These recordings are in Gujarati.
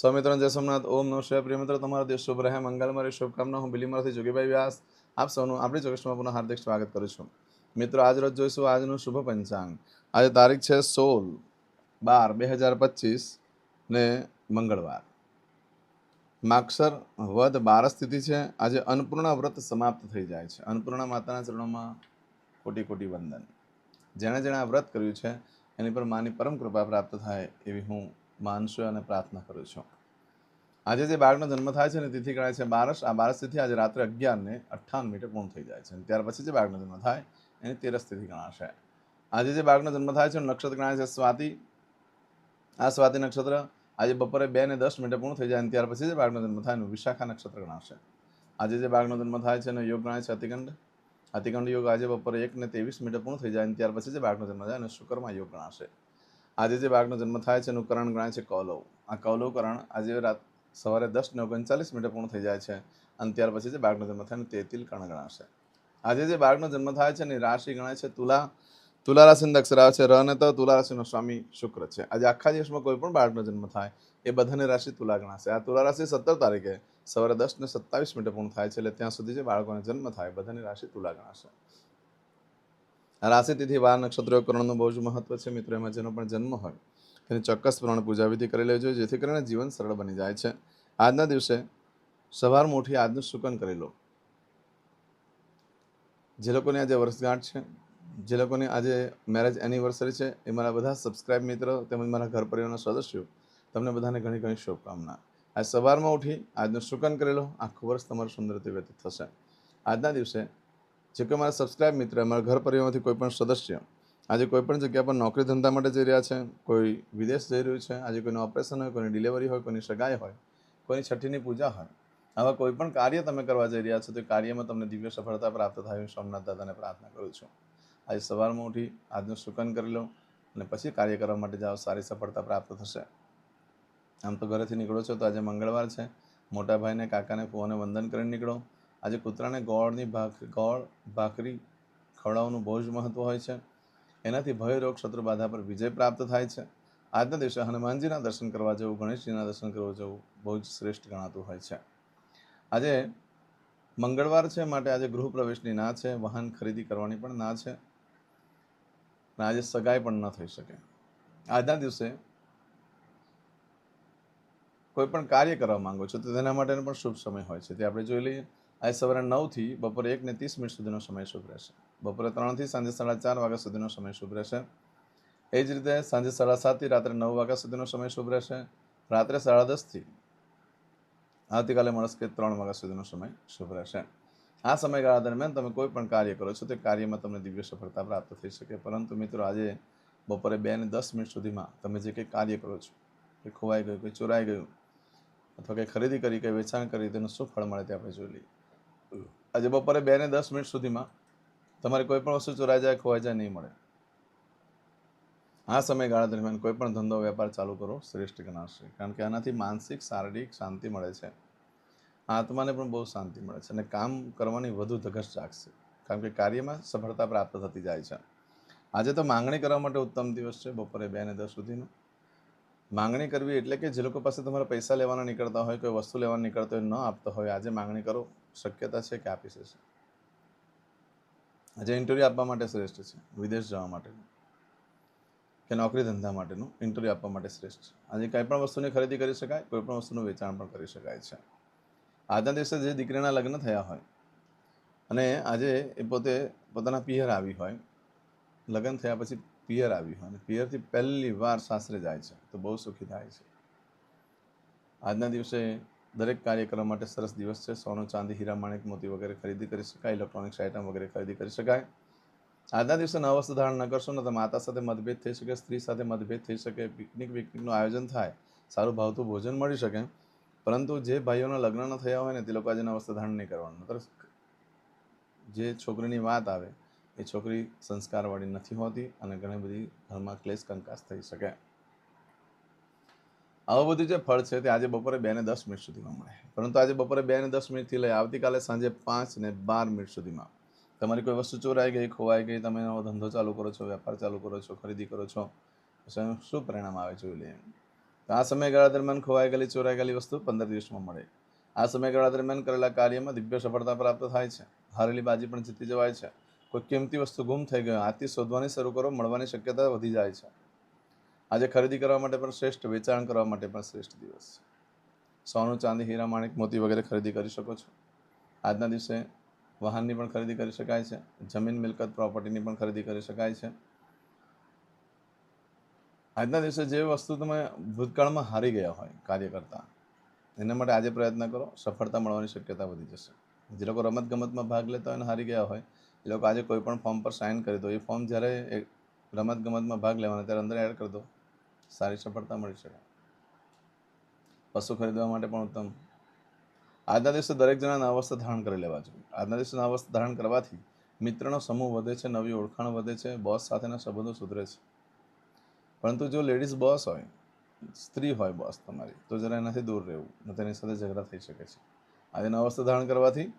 સ્વામિત્ર જય સોમનાથ. ઓમ નમઃ શિવાય. પ્રિય મિત્રો, તમારો દિવસ શુભ રહે. મંગલમય શુભકામના. હું બિલીમરથી જોગીભાઈ વ્યાસ. આપ સૌનું આપણી ચોક્કસમાં પુનઃ હાર્દિક સ્વાગત કરું છું. મિત્રો, આજ રોજ જોઈશું આજનું શુભ પંચાંગ. આજે તારીખ છે સોળ બાર બે હજાર પચીસ ને મંગળવાર. માક્ષર વધ બાર સ્થિતિ છે. આજે અન્નપૂર્ણા વ્રત સમાપ્ત થઈ જાય છે. અન્નપૂર્ણા માતાના ચરણોમાં કોટી કોટી વંદન. જેણે જેણે આ વ્રત કર્યું છે, એની પર માની પરમ કૃપા પ્રાપ્ત થાય એવી હું માનશું અને પ્રાર્થના કરું છું. આજે જે બાળકનો જન્મ થાય છે ને તિથિ ગણાય છે બારસ, આ બારસ તિથિ આજે રાત્રે અગિયારને અઠ્ઠાવન મિનિટે પૂર્ણ થઈ જાય છે અને ત્યાર પછી જે બાળકનો જન્મ થાય એની તેરસ તિથિ ગણાશે. આજે જે બાળકનો જન્મ થાય છે નક્ષત્ર ગણાય છે સ્વાતિ, આ સ્વાતિ નક્ષત્ર આજે બપોરે બે ને દસ મિનિટે પૂર્ણ થઈ જાય અને ત્યાર પછી જે બાળકનો જન્મ થાય એનું વિશાખા નક્ષત્ર ગણાશે. આજે જે બાળકનો જન્મ થાય છે એનો યોગ ગણાય છે અતિકંડ અતિકંડ યોગ આજે બપોરે એક ને ત્રેવીસ મિનિટે પૂર્ણ થઈ જાય અને ત્યાર પછી જે બાળકનો જન્મ થાય એનો શુક્રમાં યોગ ગણાશે. આજે જે બાળકનો જન્મ થાય છે એનું કરણ ગણાય છે કૌલવ. આ કૌલવ કરણ આજે રાત સવારે દસ ને ઓગણચાલીસ મિનિટે પૂર્ણ થઈ જાય છે અને ત્યાર પછી જે બાળકનો જન્મ થાય તે તિલ કરણ ગણાશે. આજે જે બાળકનો જન્મ થાય છે એની રાશિ ગણાય છે તુલા તુલા રાશિની અક્ષર છે રને તો, તુલા રાશિનો સ્વામી શુક્ર છે. આજે આખા દિવસમાં કોઈ પણ બાળકનો જન્મ થાય એ બધાની રાશિ તુલા ગણાશે. આ તુલા રાશિ સત્તર તારીખે સવારે દસ ને સત્તાવીસ મિનિટે પૂર્ણ થાય છે એટલે ત્યાં સુધી જે બાળકોને જન્મ થાય બધાની રાશિ તુલા ગણાશે. રાશિ તિથિ વાર નક્ષત્રો, કરણનું બહુ જ મહત્વ છે. મિત્રો, એમાં જેનો પણ જન્મ હોય, તેની ચોક્કસ પ્રમાણે પૂજા વિધિ કરી જોઈએ જેથી કરીને જીવન સરળ બની જાય છે. આજના દિવસે સવારમાં મોઠી આજનું સુકન કરી લો. જે લોકોની આજે વર્ષગાંઠ છે, જે લોકોની આજે મેરેજ એનિવર્સરી છે, એ મારા બધા સબસ્ક્રાઇબ મિત્રો, તેમજ મારા ઘર પરિવારના સદસ્યો, તમને બધાને ઘણી ઘણી શુભકામના. આજ સવારમાં ઉઠી આજનું સુકન કરી લો. આખું વર્ષ તમારું સુંદર વ્યતીત થશે. આજના દિવસે જે કોઈ મારા સબસ્ક્રાઇબ મિત્ર મારા ઘર પરિવારમાંથી કોઈ પણ સદસ્ય, આજે કોઈ પણ જગ્યા પર નોકરી ધંધા માટે જઈ રહ્યા છે, કોઈ વિદેશ જઈ રહ્યું છે, આજે કોઈનું ઓપરેશન હોય, કોઈની ડિલિવરી હોય, કોઈની સગાઈ હોય, કોઈની છઠ્ઠીની પૂજા હોય, આવા કોઈ પણ કાર્ય તમે કરવા જઈ રહ્યા છો, તો કાર્યમાં તમને દિવ્ય સફળતા પ્રાપ્ત થાય સોમનાથ દાદાને પ્રાર્થના કરું છું. આજે સવારમાં ઉઠી આજનું સુકન કરી લો અને પછી કાર્ય કરવા માટે જાઓ, સારી સફળતા પ્રાપ્ત થશે. આમ તો ઘરેથી નીકળો છો, તો આજે મંગળવાર છે. મોટા ભાઈને કાકાને ફુવાને વંદન કરીને નીકળો. આજે કૂતરાને ગોળની ભાખ ગોળ, ભાખરી, ખવડાવવાનું બહુ જ મહત્વ હોય છે. એનાથી ભયરોગ શત્રુબાધા શત્રુ બાધા પર વિજય પ્રાપ્ત થાય છે. આજના દિવસે હનુમાનજીના દર્શન કરવા જવું, ગણેશજીના દર્શન કરવા જવું બહુ જ શ્રેષ્ઠ ગણાતું હોય છે. આજે મંગળવાર છે, માટે આજે ગૃહ પ્રવેશની ના છે, વાહન ખરીદી કરવાની પણ ના છે. અને આજે સગાઈ પણ ન થઈ શકે. આજના દિવસે કોઈ પણ કાર્ય કરવા માંગો છો, તો તેના માટેનો પણ શુભ સમય હોય છે. તે આપણે જોઈ લઈએ. આજે સવારે નવથી બપોરે એક ને ત્રીસ મિનિટ સુધીનો સમય શુભ રહેશે. બપોરે ત્રણથી સાંજે સાડા ચાર વાગ્યા સુધીનો સમય શુભ રહેશે. એ જ રીતે સાંજે સાડા સાતથી રાત્રે નવ વાગ્યા સુધીનો સમય શુભ રહેશે. રાત્રે સાડા દસથી આવતીકાલે મળસ્કે ત્રણ વાગ્યા સુધીનો સમય શુભ રહેશે. આ સમયગાળા દરમિયાન તમે કોઈ પણ કાર્ય કરો છો તે કાર્યમાં તમને દિવ્ય સફળતા પ્રાપ્ત થઈ શકે. પરંતુ મિત્રો આજે બપોરે બે ને દસ મિનિટ સુધીમાં તમે જે કંઈ કાર્ય કરો છો કે ખોવાઈ ગયું કે ચોરાઈ ગયું, અથવા કંઈ ખરીદી કરી કે વેચાણ કરી, તેનું શું ફળ મળે તે આપણે જોઈ લઈએ. આજે બપોરે બે ને દસ મિનિટ સુધીમાં તમારે કોઈ પણ વસ્તુ ચોરાઈ જાય, ખોવાઈ જાય, નહીં મળે. આ સમયગાળા દરમિયાન કોઈ પણ ધંધો, વેપાર ચાલુ કરો, શ્રેષ્ઠ ગણાશે. કારણ કે આનાથી માનસિક, શારીરિક શાંતિ મળે છે. આત્માને પણ બહુ શાંતિ મળે છે અને કામ કરવાની વધુ ધગશ જાગશે. કારણ કે કાર્યમાં સફળતા પ્રાપ્ત થતી જાય છે. આજે તો માંગણી કરવા માટે ઉત્તમ દિવસ છે, બપોરે બે ને દસ સુધીનો. માંગણી કરવી એટલે કે જે લોકો પાસે તમારે પૈસા લેવાના નીકળતા હોય, કોઈ વસ્તુ લેવાના નીકળતા હોય, ન આપતા હોય, આજે માંગણી કરો. શક્યતા છે કે આપી શકશે આજે ઇન્ટરવ્યૂ આપવા માટે શ્રેષ્ઠ છે. વિદેશ જવા માટેનું કે નોકરી ધંધા માટેનું ઇન્ટરવ્યૂ આપવા માટે શ્રેષ્ઠ છે. આજે કંઈ પણ વસ્તુની ખરીદી કરી શકાય, કોઈ પણ વસ્તુનું વેચાણ પણ કરી શકાય છે. આજના દિવસે જે દીકરીના લગ્ન થયા હોય, અને આજે એ પોતે પોતાના પિયર આવી હોય, લગ્ન થયા પછી પિયર આવી હોય, અને પિયરથી પહેલી વાર સાસરે જાય છે, તો બહુ સુખી થાય છે. આજના દિવસે દરેક કાર્યક્રમ માટે સરસ દિવસ છે. સોનું, ચાંદી, હીરા, માણેક, મોતી વગેરે ખરીદી કરી શકાય. ઇલેક્ટ્રોનિક્સ આઇટમ વગેરે ખરીદી કરી શકાય. આજના દિવસે નવ વસ્તુ ધારણ ન કરશો ને તો માતા સાથે મતભેદ થઈ શકે, સ્ત્રી સાથે મતભેદ થઈ શકે, પિકનિક, વિકનિકનું આયોજન થાય, સારું ભાવતું ભોજન મળી શકે. પરંતુ જે ભાઈઓના લગ્ન ન થયા હોય ને તે લોકો આજે નવ વસ્તુ ધારણ નહીં કરવાનું. નતર જે છોકરીની વાત આવે, એ છોકરી સંસ્કારવાળી નથી હોતી અને ઘણી બધી ઘરમાં ક્લેશ કંકાસ થઈ શકે. આવું બધું જે ફળ છે તે આજે બપોરે બે ને દસ મિનિટ સુધીમાં મળે. પરંતુ આજે બપોરે બે ને દસ મિનિટથી લઈ આવતીકાલે સાંજે પાંચ ને બાર મિનિટ સુધીમાં. તમારી કોઈ વસ્તુ ચોરાઈ ગઈ, ખોવાઈ ગઈ, તમે નવો ધંધો ચાલુ કરો છો, વેપાર ચાલુ કરો છો, ખરીદી કરો છો, પછી શું પરિણામ આવે જોઈ લઈએ. તો આ સમયગાળા દરમિયાન ખોવાઈ ગયેલી, ચોરાઈ ગયેલી વસ્તુ પંદર દિવસમાં મળે. આ સમયગાળા દરમિયાન કરેલા કાર્યમાં દિવ્ય સફળતા પ્રાપ્ત થાય છે. હારેલી બાજી પણ જીતી જવાય છે. કોઈ કિંમતી વસ્તુ ગુમ થઈ ગયો આથી શોધવાની શરૂ કરો, મળવાની શક્યતા વધી જાય છે. આજે ખરીદી કરવા માટે પણ શ્રેષ્ઠ, વેચાણ કરવા માટે પણ શ્રેષ્ઠ દિવસ સોનું, ચાંદી, હીરા, માણિક, મોતી વગેરે ખરીદી કરી શકો છો. આજના દિવસે વાહનની પણ ખરીદી કરી શકાય છે. જમીન, મિલકત, પ્રોપર્ટીની પણ ખરીદી કરી શકાય છે. આજના દિવસે જે વસ્તુ તમે ભૂતકાળમાં હારી ગયા હોય કાર્ય કરતા, એના માટે આજે પ્રયત્ન કરો, સફળતા મળવાની શક્યતા વધી જશે. જે લોકો રમત ગમતમાં ભાગ લેતા હોય અને હારી ગયા હોય, એ લોકો આજે કોઈ પણ ફોર્મ પર સાઇન કરી દો. એ ફોર્મ જ્યારે રમતગમતમાં રમત ગમતમાં ભાગ લેવાના ત્યારે અંદર એડ કરી દો. સારી સફળતા મળી શકે. પશુ ખરીદવા માટે પણ ઉત્તમ. આજના દિવસે દરેક જણા નવા ધારણ કરી લેવા જોઈએ. આજના દિવસે નવા ધારણ કરવાથી મિત્રનો સમૂહ વધે છે, નવી ઓળખાણ વધે છે બોસ સાથેના સંબંધો સુધરે છે. પરંતુ જો લેડીઝ બોસ હોય, સ્ત્રી હોય બોસ તમારી, તો જરા એનાથી દૂર રહેવું તેની સાથે ઝઘડા થઈ શકે છે. આજે નવા વસ્ત્ર ધારણ કરવાથી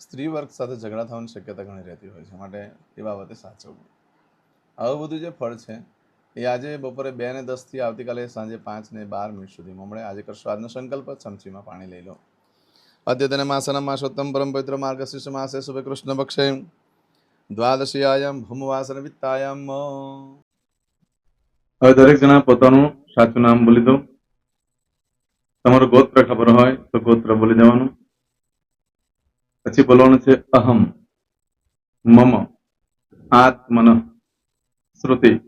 સ્ત્રી વર્ગ સાથે ઝઘડા થવાની શક્યતા ઘણી રહેતી હોય છે. માટે એ બાબતે સાચવવું. આવું બધું જે ફળ છે એ આજે બપોરે બે ને દસથી આવતીકાલે સાંજે પાંચ ને બાર મિનિટ સુધીમાં મળે. આજે કરશો આજનો સંકલ્પ, ચમચીમાં પાણી લઈ લો. અદ્યતન માસના માસોત્તમ પરમ પવિત્ર માર્ગશીર્ષ માસે શુભ કૃષ્ણ પક્ષે દ્વાદશીયાયમ ભૂમવાસન વિત્તાયમ. હવે દરેક જણા પોતાનું સાચું નામ બોલી દો. તમારું ગોત્ર ખબર હોય તો ગોત્ર બોલી દેવાનું. પછી બોલવાનું છે અહમ, મમ, આત્મન, શ્રુતિ.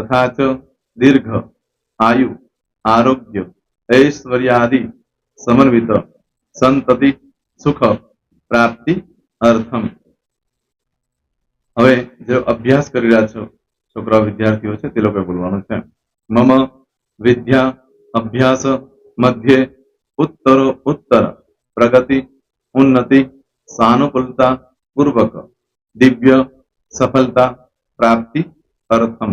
તથા ચ દીર્ઘ આયુ આરોગ્ય ઐશ્વર્યાદિ સમન્વિત સંતતિ સુખ પ્રાપ્તિ અર્થમ હવે જે અભ્યાસ કરી રહ્યા છો, છોકરા વિદ્યાર્થીઓ છે, તે લોકોએ બોલવાનું છે. મમ વિદ્યા અભ્યાસ મધ્યે ઉત્તરો ઉત્તર, પ્રગતિ, ઉન્નતિ સાનુકૂલતા પૂર્વક, દિવ્ય, સફળતા, પ્રાપ્તિ, અર્થમ.